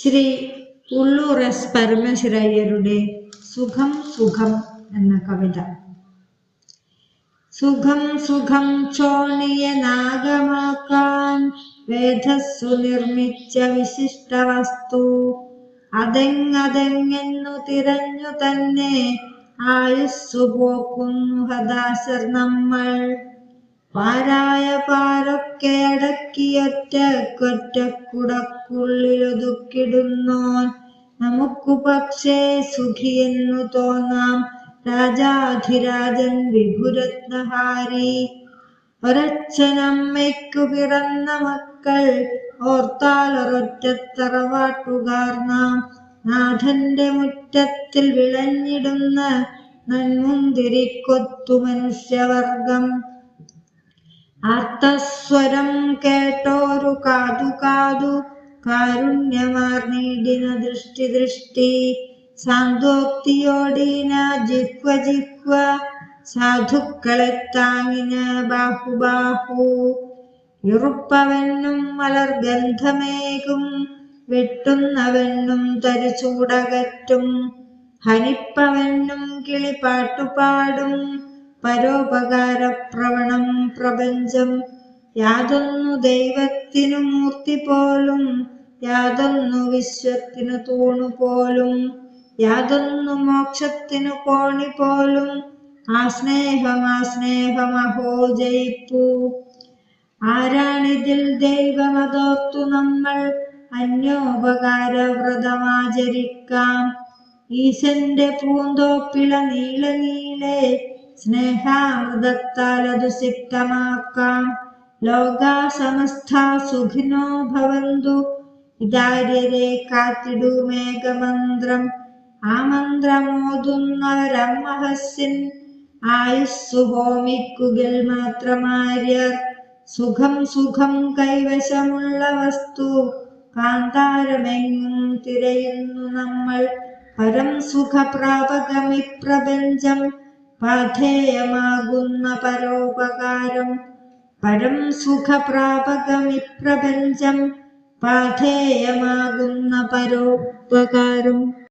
Shri Ulloor S. പരമശിരയ്യരുടെ സുഖം സുഖം എന്ന കവിത. സുഖം സുഖം ചോണിയ നാഗമാക്കാൻ വേദസ്സു നിർമ്മിച്ച വിശിഷ്ട വസ്തു. അതെങ്ങതെങ്ങെന്നു തിരഞ്ഞു തന്നെ ആയുസ്സു പോക്കുന്നു ഹദാശർ നമ്മൾ. പാരായ പാരൊക്കെ അടക്കിയൊറ്റ കൊറ്റക്കുടക്കുള്ളിലൊതുക്കിടുന്നോൻ നമുക്കു പക്ഷേ സുഖിയെന്നു തോന്നാം. രാജാധിരാജൻ വിഭുരത്നഹാരി. ഒരച്ഛനമ്മയ്ക്കു പിറന്ന മക്കൾ ഓർത്താൽ ഒരൊറ്റത്തറവാട്ടുകാർ നാം നാഥന്റെ മുറ്റത്തിൽ വിളഞ്ഞിടുന്ന നന്മുന്തിരിക്കൊത്തു മനുഷ്യവർഗം. ആർത്തസ്വരം കേട്ടോരു കാതു കാതു കാരുണ്യമാർന്നിടിന ദൃഷ്ടി ദൃഷ്ടി സാന്തോക്തിയോടീന ജിഹ്വ ജിഹ്വ സാധുക്കളെ താങ്ങിന ബാഹുബാഹു ഇറുപ്പവെണ്ണും മലർ ഗന്ധമേകും വെട്ടുന്നവെണ്ണും തരിച്ചൂടകറ്റും ഹനിപ്പവെണ്ണും കിളിപ്പാട്ടുപാടും പരോപകാരപ്രവണം പ്രപഞ്ചം. യാതൊന്നു ദൈവത്തിനു മൂർത്തി പോലും യാതൊന്നു വിശ്വത്തിനു തൂണു പോലും യാതൊന്നു മോക്ഷത്തിനു കോണി പോലും. ആ സ്നേഹം ആ സ്നേഹമഹോ ജയിപ്പു. ആരാണിതിൽ ദൈവമതോർത്തു നമ്മൾ? അന്യോപകാര വ്രതമാചരിക്കാം ഈശന്റെ പൂന്തോപ്പിള നീള നീളെ സ്നേഹാമൃതത്താൽ അതു സിക്തമാക്കാം ലോകാ സമസ്ത സുഖിനോ ഭവന്തു. ഇതാര്യരെ കാത്തിടൂ മേഘമന്ത്രം. ആ മന്ത്രമോതുന്നവരമ്മഹസ്യൻ ആയുസ്സു ഹോമിക്കുകിൽ മാത്രമാര്യർ. സുഖം സുഖം കൈവശമുള്ള വസ്തു കാന്താരമെങ്ങും തിരയുന്നു നമ്മൾ. പരം സുഖപ്രാപകമി പ്രപഞ്ചം പാധേയമാകുന്ന പരോപകാരം. പരം സുഖപ്രാപകമിപ്രപഞ്ചം പാധേയമാകുന്ന പരോപകാരം.